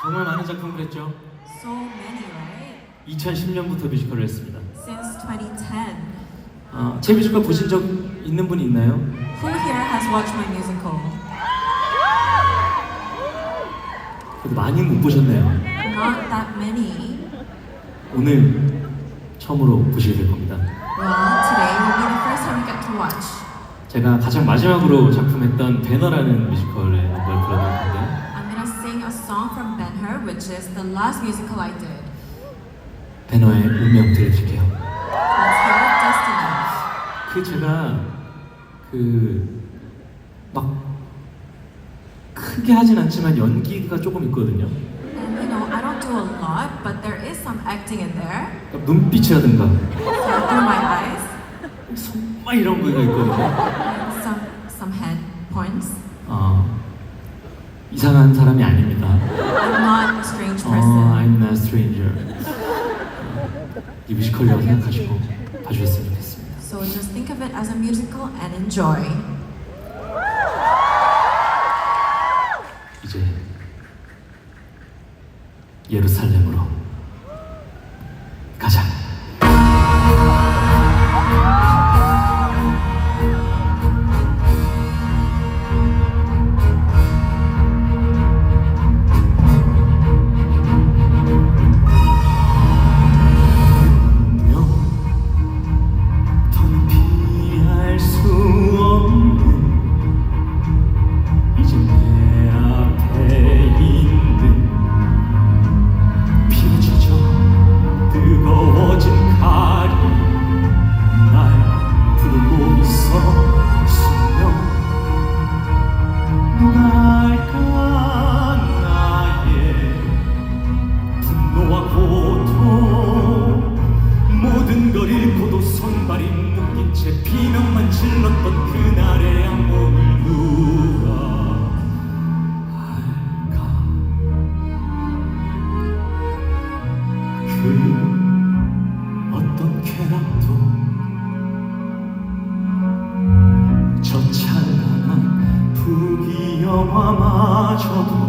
정말 많은 작품을 했죠. So many, right? 2010년부터 뮤지컬을 했습니다. Since 2010. 아, 제 뮤지컬 보신 적 있는 분 있나요? Who here has watched my musical? 그래도 많이 못 보셨네요. Not that many. 오늘 처음으로 보시게 될 겁니다. Well, today will be the first time you get to watch. 제가 가장 마지막으로 작품했던 배너라는 뮤지컬의 노래를 불러드릴 텐데 I'm gonna sing a song from Ben Hur, which is the last musical I did. 배너의 운명 들려드릴게요. Let's hear it, Destiny. 그 제가 그 막 크게 하진 않지만 연기가 조금 있거든요. And you know, I don't do a lot, but there is some acting in there. 그러니까 눈빛이라든가 So through my eyes, 손막 이런 거가 있거든요. and some some hand points. 어, 이상한 사람이 아닙니다. I'm not a strange 어, person. I'm not a stranger. 어, 이 뮤지컬이라고 생각하시고 봐주셨으면 좋겠습니다. So just think of it as a musical and enjoy. 이제 예루살렘으로 부귀영화마저도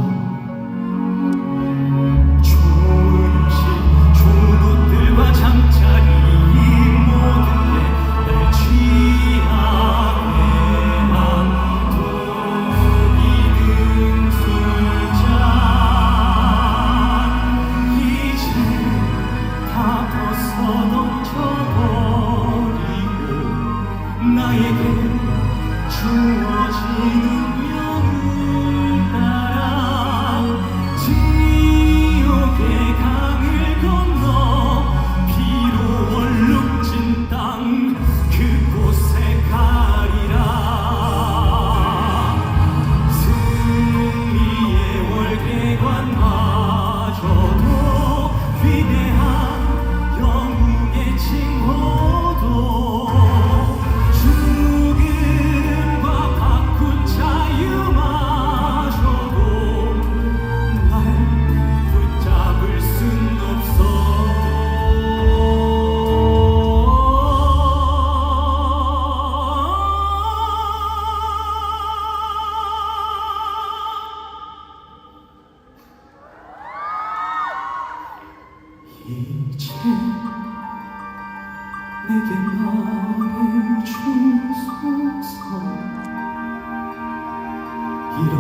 이제 내게 말해주소서 이런